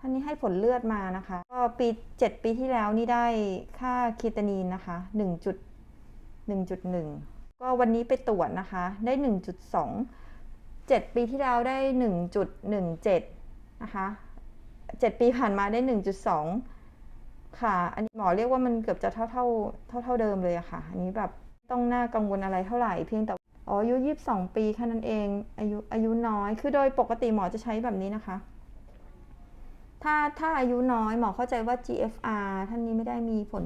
ท่านนี้ให้ผลเลือดมานะคะ ก็ปี 7 ปีที่แล้วนี่ได้ค่าคีตานีนนะคะ1จุด1.1 ก็วันนี้ไปตรวจนะคะ ได้ 1.2 7 ปีที่แล้วได้ 1.17 นะคะ 7 ปีผ่านมาได้ 1.2 ค่ะ อันนี้หมอเรียกว่ามันเกือบจะเท่าเท่าเท่าเท่าเดิมเลยอะค่ะ อันนี้แบบต้องน่ากังวลอะไรเท่าไหร่เพียงแต่อ๋ออายุ 22 ปีแค่นั้นเอง อายุอายุน้อย คือโดยปกติหมอจะใช้แบบนี้นะคะ ถ้าถ้าอายุน้อยหมอเข้าใจว่า GFR ท่านนี้ไม่ได้มีผล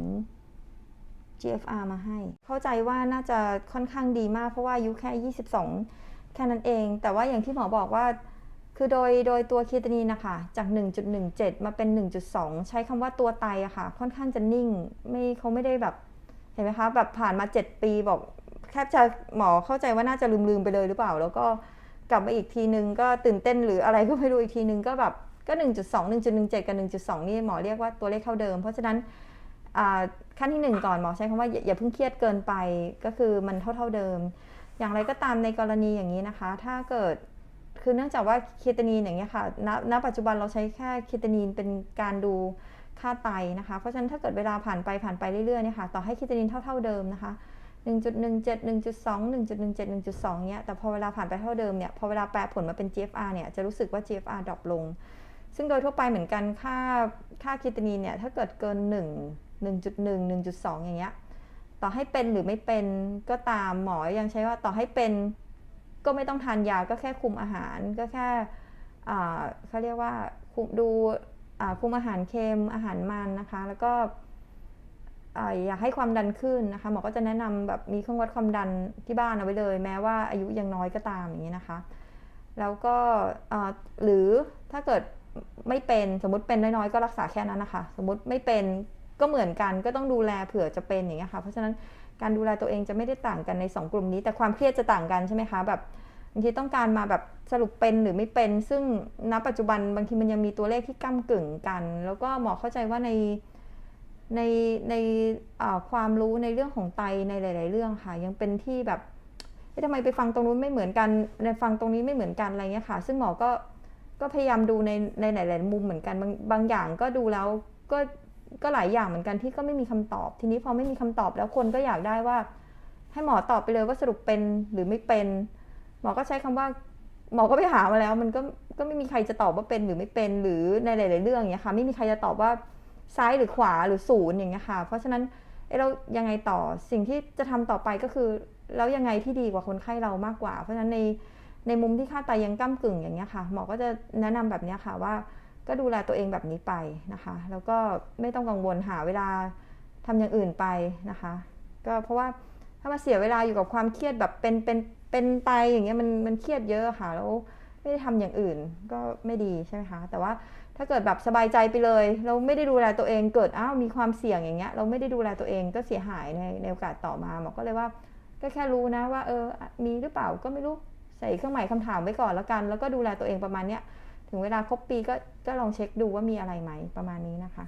GFR มาให้ เข้าใจว่าน่าจะค่อนข้างดีมากเพราะว่าอายุแค่ 22 แค่นั้นเอง แต่ว่าอย่างที่หมอบอกว่า คือโดยโดยตัวคีตานีนะคะ จาก 1.17 มาเป็น 1.2 ใช้คำว่าตัวไตอะค่ะ ค่อนข้างจะนิ่ง ไม่เขาไม่ได้แบบ เห็นไหมคะ แบบผ่านมา 7 ปีบอกแทบจะหมอเข้าใจว่าน่าจะลืมๆไปเลยหรือเปล่า แล้วก็กลับมาอีกทีนึงก็ตื่นเต้นหรืออะไรก็ไม่รู้อีกทีนึงก็แบบ ก็ 1.2 1.17 กับ 1.2 นี่หมอเรียกว่าตัวเลขเท่าเดิม เพราะฉะนั้นขั้นที่ 1 ก่อนหมอใช้คำว่าอย่าอย่าเพิ่งเครียดเกินไปก็คือมันเท่าเท่าเดิม อย่างไรก็ตามในกรณีอย่างนี้นะคะ ถ้าเกิดคือเนื่องจากว่าเคตานีนอย่างเงี้ยค่ะณณปัจจุบันเราใช้แค่เคตานีนเป็นการดูค่าไตนะคะ เพราะฉะนั้นถ้าเกิดเวลาผ่านไปผ่านไปเรื่อยๆเนี่ยค่ะต่อให้เคตานีนเท่าเท่าเดิมนะคะ1.17 1.2 1.17 1.2 เนี้ยแต่พอเวลาผ่านไปเท่าเดิมเนี่ย พอเวลาแปลผลมาเป็น GFR เนี่ย จะรู้สึกว่า GFR ดรอปลง ซึ่งโดยทั่วไปเหมือนกันค่าค่าคีตานีนเนี่ยถ้าเกิดเกิน 1 1.1 1.2 อย่างเงี้ยต่อให้เป็นหรือไม่เป็นก็ตามหมอยังใช้ว่าต่อให้เป็นก็ไม่ต้องทานยาก็แค่คุมอาหารก็แค่อ่าเขาเรียกว่าคุมดูอ่าคุมอาหารเค็มอาหารมันนะคะ แล้วก็อ่าอยากให้ความดันขึ้นนะคะหมอก็จะแนะนำแบบมีเครื่องวัดความดันที่บ้านเอาไว้เลย แม้ว่าอายุยังน้อยก็ตามอย่างนี้นะคะ แล้วก็อ่าหรือถ้าเกิด ไม่เป็นสมมติเป็นน้อยๆก็รักษาแค่นั้นนะคะ สมมติไม่เป็นก็เหมือนกันก็ต้องดูแลเผื่อจะเป็นอย่างเงี้ยค่ะ เพราะฉะนั้นการดูแลตัวเองจะไม่ได้ต่างกันใน 2 กลุ่มนี้ แต่ความเครียดจะต่างกันใช่ไหมคะแบบบางทีต้องการมาแบบสรุปเป็นหรือไม่เป็น ซึ่งณปัจจุบันบางทีมันยังมีตัวเลขที่ก้ากึ่งกัน แล้วก็หมอเข้าใจว่าในในในความรู้ในเรื่องของไตในหลาย ๆ เรื่องค่ะ ยังเป็นที่แบบทำไมไปฟังตรงนู้นไม่เหมือนกันในฟังตรงนี้ไม่เหมือนกันอะไรเงี้ยค่ะ ซึ่งหมอก็ ก็พยายามดูในในหลาย ๆ มุมเหมือนกันบางบางอย่างก็ดูแล้วก็ก็หลายอย่างเหมือนกันที่ก็ไม่มีคำตอบ ทีนี้พอไม่มีคำตอบแล้วคนก็อยากได้ว่า ให้หมอตอบไปเลยว่าสรุปเป็นหรือไม่เป็น หมอก็ใช้คำว่า หมอก็ไปหามาแล้ว มันก็ก็ไม่มีใครจะตอบว่าเป็นหรือไม่เป็น หรือในหลาย ๆ เรื่องอย่างเงี้ยค่ะไม่มีใครจะตอบว่าซ้ายหรือขวาหรือศูนย์อย่างเงี้ยค่ะ เพราะฉะนั้นเอ้เรายังไงต่อสิ่งที่จะทำต่อไปก็คือแล้วยังไงที่ดีกว่าคนไข้เรามากกว่า เพราะฉะนั้นใน ในมุมที่ค่าไตยังก้ากึ่งอย่างเงี้ยค่ะหมอก็จะแนะนำแบบเนี้ยค่ะว่าก็ดูแลตัวเองแบบนี้ไปนะคะ แล้วก็ไม่ต้องกังวลหาเวลาทำอย่างอื่นไปนะคะ ก็เพราะว่าถ้ามาเสียเวลาอยู่กับความเครียดแบบเป็นเป็นเป็นไตอย่างเงี้ยมันมันเครียดเยอะค่ะแล้วไม่ได้ทำอย่างอื่นก็ไม่ดีใช่ไหมคะแต่ว่าถ้าเกิดแบบสบายใจไปเลย เราไม่ได้ดูแลตัวเองเกิดอ้าวมีความเสี่ยงอย่างเงี้ยเราไม่ได้ดูแลตัวเองก็เสียหายในในโอกาสต่อมาหมอก็เลยว่า ก็แค่รู้นะว่าเออมีหรือเปล่าก็ไม่รู้ ส่เครื่องหมายคำถามไว้ก่อนแล้วกัน แล้วก็ดูแลตัวเองประมาณเนี้ย ถึงเวลาครบปีก็ก็ลองเช็คดูว่ามีอะไรไหมประมาณนี้นะคะ